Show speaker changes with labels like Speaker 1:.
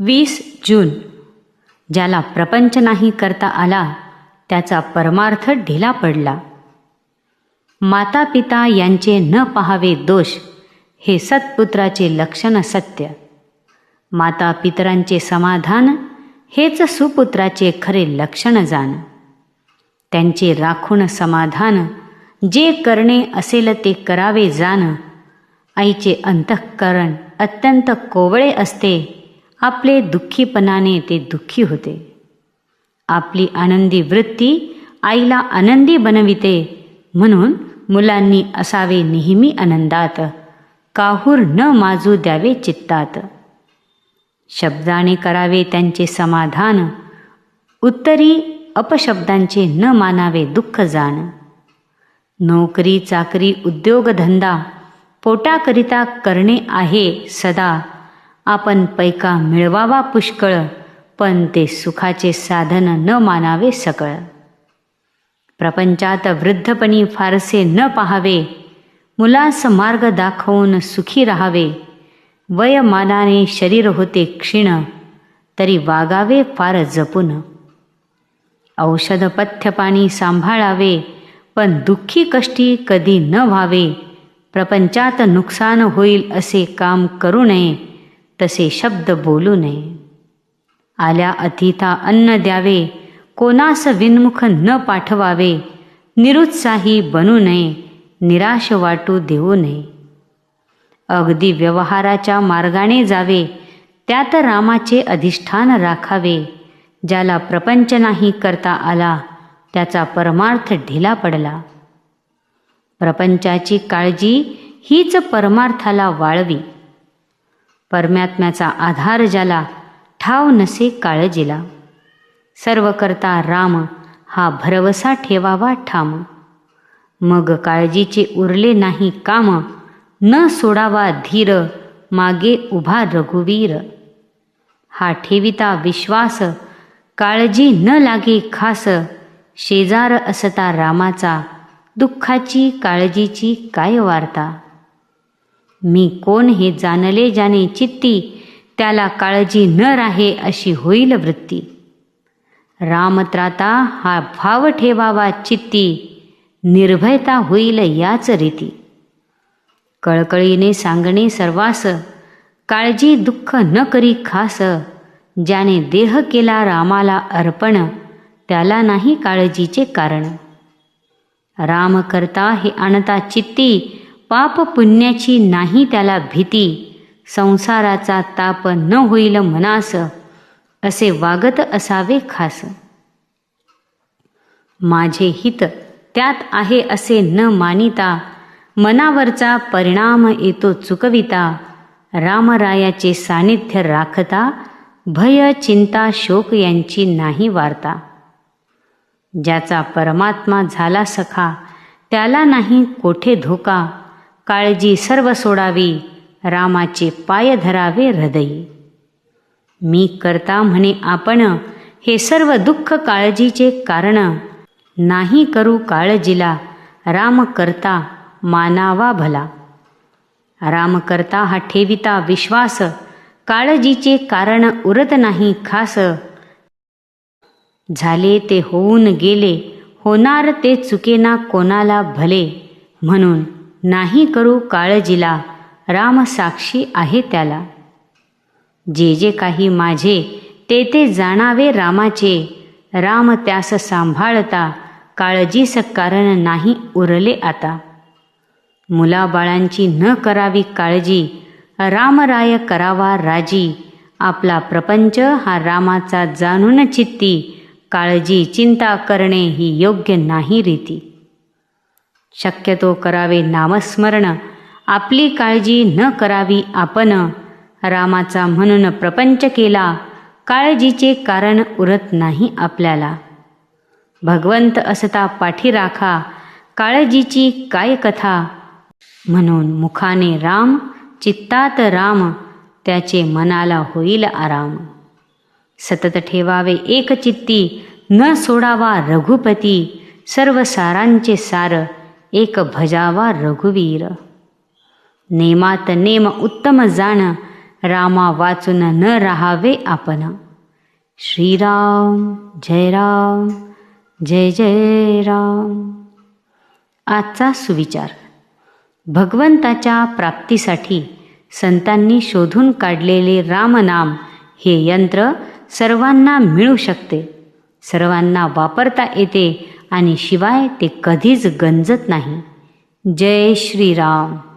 Speaker 1: वीस जून. ज्याला प्रपंच नाही करता आला त्याचा परमार्थ ढिला पडला. माता पिता यांचे न पहावे दोष हे सत्पुत्राचे लक्षण सत्य. माता पितरांचे समाधान हेच सुपुत्राचे खरे लक्षण जाण. त्यांचे राखून समाधान जे करणे असेल ते करावे जाण. आईचे अंतःकरण अत्यंत कोवळे असते. आपले दुःखीपणाने ते दुःखी होते. आपली आनंदी वृत्ती आईला आनंदी बनविते म्हणून मुलांनी असावे नेहमी आनंदात. काहूर न माजू द्यावे चित्तात. शब्दाने करावे त्यांचे समाधान उत्तरी अपशब्दांचे न मानावे दुःख जाण नोकरी चाकरी उद्योगधंदा पोटाकरिता करणे आहे सदा. आपण पैका मिळवावा पुष्कळ पण ते सुखाचे साधन न मानावे सकळ. प्रपंचात वृद्धपणी फारसे न पाहावे मुलास मार्ग दाखवून सुखी राहावे. वयमानाने शरीर होते क्षीण तरी वागावे फार जपून. औषध पथ्यपाणी सांभाळावे पण दुःखी कष्टी कधी न व्हावे. प्रपंचात नुकसान होईल असे काम करू नये तसे शब्द बोलू नये. आल्या अतिथा अन्न द्यावे कोणास विनमुख न पाठवावे निरुत्साही बनू नये निराश वाटू देऊ नये. अगदी व्यवहाराच्या मार्गाने जावे त्यात रामाचे अधिष्ठान राखावे. ज्याला प्रपंच नाही करता आला त्याचा परमार्थ ढिला पडला. प्रपंचाची काळजी हीच परमार्थाला वाळवी. परमात्म्याचा आधार ज्याला ठाव नसे काळजीला. सर्व करता राम हा भरवसा ठेवावा ठाम. मग काळजीचे उरले नाही काम न सोडावा धीर मागे उभा रघुवीर. हा ठेविता विश्वास काळजी न लागे खास. शेजार असता रामाचा दुःखाची काळजीची काय वार्ता? मी कोण हे जाणले जाणे चित्ती त्याला काळजी न राहे अशी होईल वृत्ती. रामत्राता हा भाव ठेवावा चित्ती निर्भयता होईल याच रीती. कळकळीने सांगणे सर्वास काळजी दुःख न करी खास. ज्याने देह केला रामाला अर्पण त्याला नाही काळजीचे कारण. राम करता हे आणता चित्ती पाप पुण्याची नाही त्याला भीती. संसाराचा ताप न होईल मनास असे वागत असावे खास. माझे हित त्यात आहे असे न मानिता मनावरचा परिणाम येतो चुकविता. रामरायाचे सानिध्य राखता भय चिंता शोक यांची नाही वार्ता. ज्याचा परमात्मा झाला सखा त्याला नाही कोठे धोका. काळजी सर्व सोडावी रामाचे पाय धरावे हृदयी. मी करता म्हणे आपण हे सर्व दुःख काळजीचे कारण. नाही करू काळजीला राम करता मानावा भला. राम करता हा ठेविता विश्वास काळजीचे कारण उरत नाही खास. झाले ते होऊन गेले होणार ते चुकेना कोणाला भले म्हणून नाही करू काळजीला. राम साक्षी आहे त्याला. जे जे काही माझे ते ते जाणावे रामाचे. राम त्यास सांभाळता काळजीस कारण नाही उरले आता. मुलाबाळांची न करावी काळजी रामराय करावा राजी. आपला प्रपंच हा रामाचा जाणून चित्ती. काळजी चिंता करणे ही योग्य नाही रीती. शक्यतो करावे नामस्मरण. आपली काळजी न करावी आपण. रामाचा म्हणून प्रपंच केला. काळजीचे कारण उरत नाही आपल्याला. भगवंत असता पाठी राखा काळजीची काय कथा? म्हणून मुखाने राम चित्तात राम त्याचे मनाला होईल आराम. सतत ठेवावे एक चित्ती न सोडावा रघुपती. सर्व सारांचे सार एक भजावा रघुवीर. नेमात नेम उत्तम जाण रामा वाचून न राहावे आपण. श्रीराम जय राम जय जय राम आजचा सुविचार. भगवंताच्या प्राप्तीसाठी संतांनी शोधून काढलेले रामनाम हे यंत्र सर्वांना मिळू शकते. सर्वांना वापरता येते. आणि शिवाय ते कधीच गंजत नाही. जय श्रीराम.